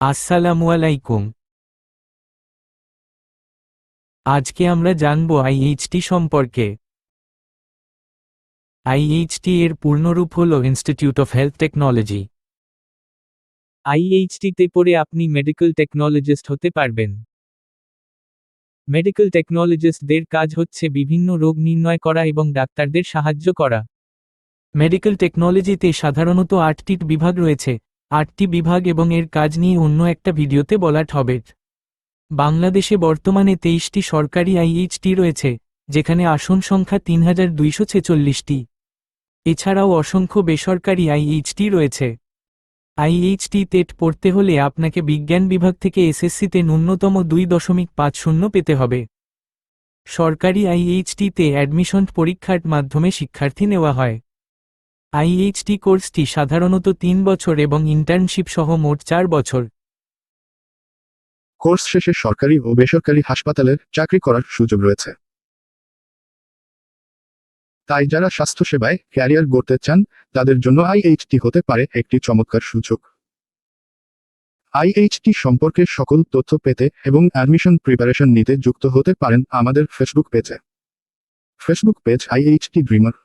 আসসালামু আলাইকুম। আজকে আমরা জানব আইএইচটি সম্পর্কে। আইএইচটি এর পূর্ণরূপ হল ইনস্টিটিউট অফ হেলথ টেকনোলজি আইএইচটিতে পড়ে আপনি মেডিকেল টেকনোলজিস্ট হতে পারবেন। মেডিকেল টেকনোলজিস্টদের কাজ হচ্ছে বিভিন্ন রোগ নির্ণয় করা এবং ডাক্তারদের সাহায্য করা। মেডিকেল টেকনোলজিতে সাধারণত আটটি বিভাগ রয়েছে। আটটি বিভাগ এবং এর কাজ নিয়ে অন্য একটা ভিডিওতে বলা হবে বাংলাদেশে বর্তমানে তেইশটি সরকারি আইএইচটি রয়েছে, যেখানে আসন সংখ্যা তিন হাজার দুইশো ছেচল্লিশটি। এছাড়াও অসংখ্য বেসরকারি আইএইচটি রয়েছে। আইএইচটি টেট পড়তে হলে আপনাকে বিজ্ঞান বিভাগ থেকে এসএসসিতে ন্যূনতম দুই দশমিক পাঁচ শূন্য পেতে হবে। সরকারি আইএইচটিতে অ্যাডমিশন পরীক্ষার মাধ্যমে শিক্ষার্থী নেওয়া হয়। আইএইচটি কোর্সটি সাধারণত তিন বছর এবং ইন্টার্নশিপ সহ মোট চার বছর। কোর্স শেষে সরকারি ও বেসরকারি হাসপাতালের চাকরি করার সুযোগ রয়েছে। তাই যারা স্বাস্থ্যসেবায় ক্যারিয়ার গড়তে চান, তাদের জন্য আইএইচটি হতে পারে একটি চমৎকার সুযোগ। আইএইচটি সম্পর্কে সকল তথ্য পেতে এবং অ্যাডমিশন প্রিপারেশন নিতে যুক্ত হতে পারেন আমাদের ফেসবুক পেজে ফেসবুক পেজ আইএইচটি ড্রিমার